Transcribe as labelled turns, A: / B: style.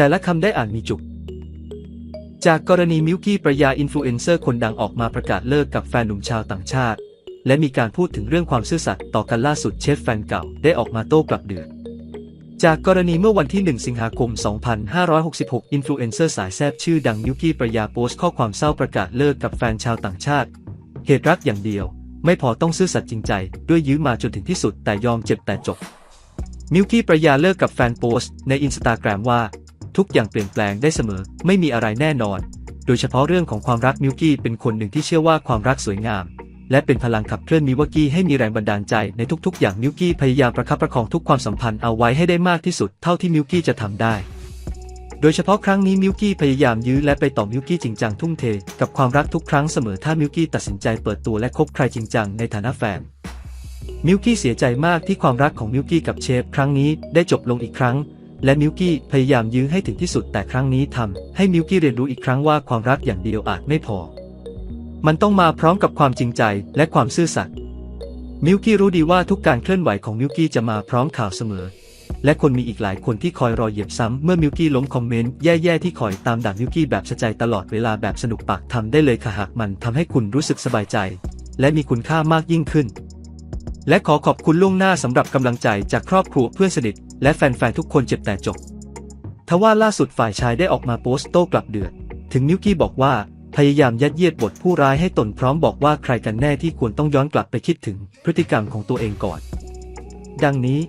A: แต่ละคำได้อ่านมีจุก จากกรณีมิวกี้ประยาอินฟลูเอนเซอร์คนดังออกมาประกาศเลิกกับแฟนหนุ่มชาวต่างชาติ และมีการพูดถึงเรื่องความซื่อสัตย์ต่อกันล่าสุดเชฟแฟนเก่าได้ออกมาโต้กลับเดือดจากกรณีเมื่อวันที่ 1 สิงหาคม 2566 อินฟลูเอนเซอร์สายแซบชื่อดังมิวกี้ประยาโพสต์ข้อความเศร้าประกาศเลิกกับแฟนชาวต่างชาติ เหตุรักอย่างเดียว ไม่พอต้องซื่อสัตย์จริงใจ ด้วยยื้อมาจนถึงที่สุดแต่ยอมเจ็บแต่จบมิวกี้ประยาเลิกกับแฟนโพสต์ในอินสตาแกรมว่า ทุกอย่างเปลี่ยนแปลงได้เสมอ ไม่มีอะไรแน่นอน โดยเฉพาะเรื่องของความรักมิวกี้เป็นคนหนึ่งที่เชื่อว่าความรักสวยงาม และเป็นพลังขับเคลื่อนมิวกี้ให้มีแรงบันดาลใจในทุกๆ อย่างมิวกี้พยายามประคับประคองทุกความสัมพันธ์เอาไว้ให้ได้มากที่สุดเท่าที่มิวกี้จะทำได้โดยเฉพาะครั้งนี้มิวกี้พยายามยื้อและไปต่อมิวกี้จริงจังทุ่มเท กับความรักทุกครั้งเสมอถ้ามิวกี้ตัดสินใจเปิดตัวและคบใครจริงจังในฐานะแฟนมิวกี้เสียใจมากที่ความรักของมิวกี้กับเชฟครั้งนี้ได้จบลงอีกครั้ง และมิวกี้พยายามยื้อให้ถึงที่สุดแต่ครั้งนี้ทำให้มิวกี้เรียนรู้อีกครั้งว่าความรักอย่างเดียวอาจไม่พอ มันต้องมาพร้อมกับความจริงใจและความซื่อสัตย์ มิวกี้รู้ดีว่าทุกการเคลื่อนไหวของมิวกี้จะมาพร้อมข่าวเสมอ และคนมีอีกหลายคนที่คอยรอเหยียบซ้ำเมื่อมิวกี้ล้มคอมเมนต์แย่ๆที่คอยตามด่ามิวกี้แบบสะใจตลอดเวลาแบบสนุกปากทำได้เลยค่ะหากมันทำให้คุณรู้สึกสบายใจ และมีคุณค่ามากยิ่งขึ้น และขอขอบคุณล่วงหน้าสำหรับกำลังใจจากครอบครัวเพื่อนสนิท และแฟนๆทุกคนเจ็บแต่จบ ทว่าล่าสุดฝ่ายชายได้ออกมาโพสต์โต้กลับเดือด ถึงนิวกี้บอกว่าพยายามยัดเยียดบทผู้ร้ายให้ตนพร้อมบอกว่าใครกันแน่ที่ควรต้องย้อนกลับไปคิดถึงพฤติกรรมของตัวเองก่อน ดังนี้